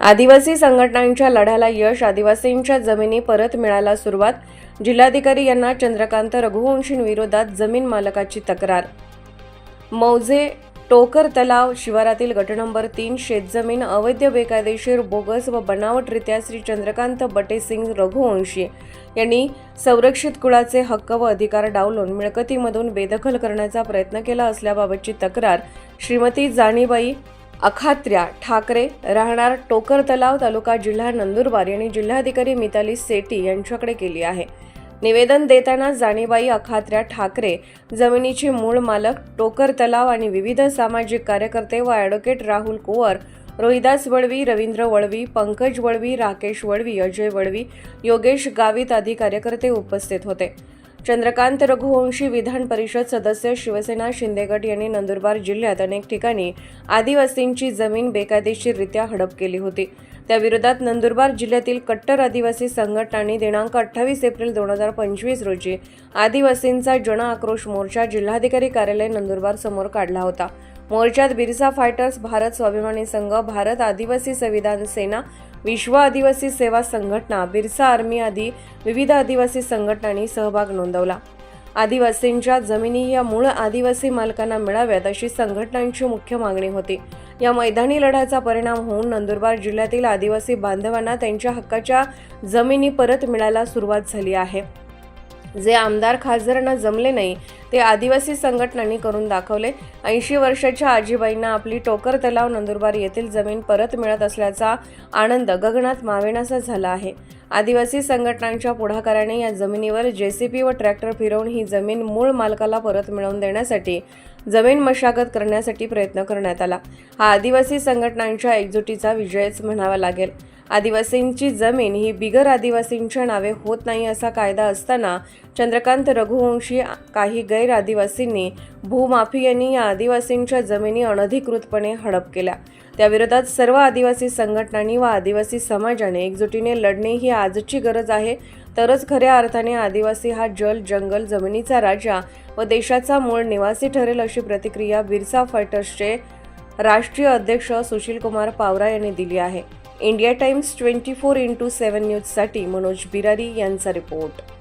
आदिवासी संघटनांच्या लढ्याला यश आदिवासींच्या जमिनी परत मिळायला सुरुवात. जिल्हाधिकारी यांना चंद्रकांत रघुवंशींविरोधात जमीन मालकाची तक्रार. मौजे टोकर तलाव शिवारातील गट नंबर तीन शेतजमीन अवैध बेकायदेशीर बोगस व बनावटरित्या श्री चंद्रकांत बटेसिंग रघुवंशी यांनी संरक्षित कुळाचे हक्क व अधिकार डावलून मिळकतीमधून बेदखल करण्याचा प्रयत्न केला असल्याबाबतची तक्रार श्रीमती जाणीबाई अखात्र्या ठाकरे राहणार टोकर तलाव तालुका जिल्हा नंदुरबार यांनी जिल्हाधिकारी मिताली सेटी यांच्याकडे केली आहे. निवेदन देताना जाणीबाई अखात्र्या ठाकरे जमिनीचे मूळ मालक टोकर तलाव आणि विविध सामाजिक कार्यकर्ते व ॲडव्होकेट राहुल कुवर रोहिदास वळवी रवींद्र वळवी पंकज वळवी राकेश वळवी अजय वळवी योगेश गावित आदी कार्यकर्ते उपस्थित होते. चंद्रकांत रघुवंशी विधान परिषद सदस्य शिवसेना शिंदेगट यांनी नंदुरबार जिल्ह्यात अनेक ठिकाणी आदिवासींची जमीन बेकायदेशीररित्या हडप केली होती. त्याविरोधात नंदुरबार जिल्ह्यातील कट्टर आदिवासी संघटनांनी दिनांक अठ्ठावीस एप्रिल दोन हजार पंचवीस रोजी आदिवासींचा जन आक्रोश मोर्चा जिल्हाधिकारी कार्यालय नंदुरबार समोर काढला होता. मोर्चात बिरसा फायटर्स भारत स्वाभिमानी संघ भारत आदिवासी संविधान सेना विश्व आदिवासी सेवा संघटना बिरसा आर्मी आदी विविध आदिवासी संघटनांनी सहभाग नोंदवला. आदिवासींच्या जमिनी या मूळ आदिवासी मालकांना मिळाव्यात अशी संघटनांची मुख्य मागणी होती. या मैदानी लढ्याचा परिणाम होऊन नंदुरबार जिल्ह्यातील आदिवासी बांधवांना त्यांच्या हक्काच्या जमिनी परत मिळायला सुरुवात झाली आहे. जे आमदार खासदारांना जमले नाही ते आदिवासी संघटनांनी करून दाखवले. ऐंशी वर्षाच्या आजीबाईंना आपली टोकर तलाव नंदुरबार येथील जमीन परत मिळत असल्याचा आनंद गगनात मावेनासा झाला आहे. आदिवासी संघटनांच्या पुढाकाराने या जमिनीवर जेसीपी व ट्रॅक्टर फिरवून ही जमीन मूळ मालकाला परत मिळवून देण्यासाठी जमीन मशागत करण्यासाठी प्रयत्न करण्यात आला. हा आदिवासी संघटनांच्या एकजुटीचा विजयच म्हणावा लागेल. आदिवासींची जमीन ही बिगर आदिवासींच्या नावे होत नाही असा कायदा असताना चंद्रकांत रघुवंशी काही गैर आदिवासींनी भूमाफियांनी या आदिवासींच्या जमिनी अनधिकृतपणे हडप केल्या. त्याविरोधात सर्व आदिवासी संघटनांनी व आदिवासी समाजाने एकजुटीने लढणे ही आजची गरज आहे. तरच खऱ्या अर्थाने आदिवासी हा जल जंगल जमिनीचा राजा व देशाचा मूळ निवासी ठरेल अशी प्रतिक्रिया बिरसा फायटर्सचे राष्ट्रीय अध्यक्ष सुशीलकुमार पावरा यांनी दिली आहे. India Times twenty four into seven न्यूजसाठी मनोज बिरारी यांचा रिपोर्ट